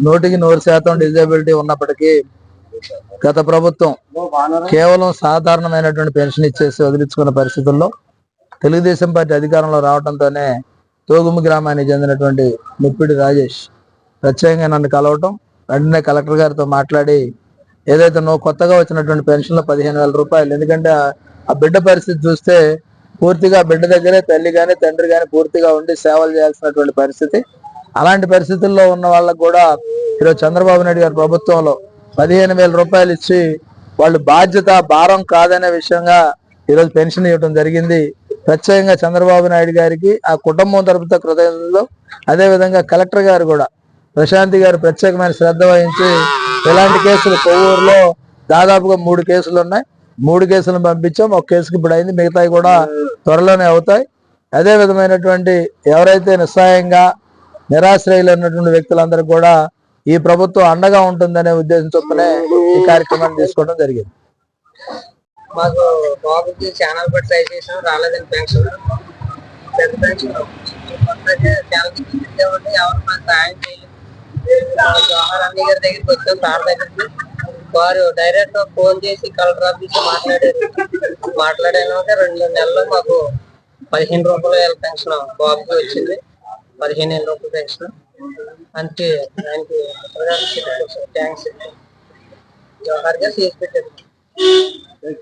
నూటికి నూరు శాతం డిజేబిలిటీ ఉన్నప్పటికీ గత ప్రభుత్వం కేవలం సాధారణమైనటువంటి పెన్షన్ ఇచ్చేసి వదిలించుకున్న పరిస్థితుల్లో తెలుగుదేశం పార్టీ అధికారంలో రావడంతోనే తోగుము గ్రామానికి చెందినటువంటి ముప్పిడి రాజేష్ ప్రత్యేకంగా నన్ను కలవటం వెంటనే కలెక్టర్ గారితో మాట్లాడి ఏదైతే నువ్వు కొత్తగా వచ్చినటువంటి పెన్షన్లో పదిహేను వేల రూపాయలు ఎందుకంటే ఆ- ఆ బిడ్డ పరిస్థితి చూస్తే పూర్తిగా బిడ్డ దగ్గరే తల్లి కానీ తండ్రి కానీ పూర్తిగా ఉండి సేవలు చేయాల్సినటువంటి పరిస్థితి అలాంటి పరిస్థితుల్లో ఉన్న వాళ్ళకు కూడా ఈరోజు చంద్రబాబు నాయుడు గారి ప్రభుత్వంలో పదిహేను వేల రూపాయలు ఇచ్చి వాళ్ళు బాధ్యత భారం కాదనే విషయంగా ఈరోజు పెన్షన్ ఇవ్వడం జరిగింది. ప్రత్యేకంగా చంద్రబాబు నాయుడు గారికి ఆ కుటుంబం తరపుతో కృతజ్ఞతలు. అదే విధంగా కలెక్టర్ గారు కూడా ప్రశాంతి గారు ప్రత్యేకమైన శ్రద్ధ వహించి ఇలాంటి కేసులు కొవ్వూరులో దాదాపుగా మూడు కేసులు ఉన్నాయి. మూడు కేసులను పంపించాం. ఒక కేసుకి ఇప్పుడు అయింది. మిగతాయి కూడా త్వరలోనే అవుతాయి. అదే విధమైనటువంటి ఎవరైతే నిస్సాయంగా నిరాశ్రయులు ఉన్నటువంటి వ్యక్తులందరికీ కూడా ఈ ప్రభుత్వం అండగా ఉంటుందనే ఉద్దేశంతోనే చొప్పునే ఈ కార్యక్రమాన్ని తీసుకోవడం జరిగింది. మాకు బాబుకి ఛానల్ పెట్టి ట్రై చేసాం రాలేదని పెన్షన్. పెద్ద పెన్షన్. ఛానల్ ఇచ్చామంటే ఎవరు మాకు సాయం చేయలేదు. జవహర్ అన్ని గారి దగ్గరికి వచ్చాం సార్ దగ్గరికి. వారు డైరెక్ట్ ఫోన్ చేసి కలర్ ఆఫీస్ మాట్లాడారు. మాట్లాడాక రెండు నెలలు మాకు పదిహేను రూపాయల పెన్షన్ బాబుకి వచ్చింది. పదిహేను వేల రూపాయల పెన్షన్ అంతే ఆయనకి థ్యాంక్స్ జవహర్ గారు చేసి పెట్టారు.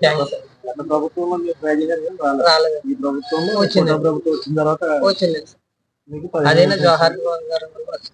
థ్యాంక్స్ చేశారు రాలేదు. ఈ ప్రభుత్వంలో వచ్చింది. ప్రభుత్వం వచ్చిన తర్వాత వచ్చింది. అదేనా జవహర్ గారు ప్రభుత్వం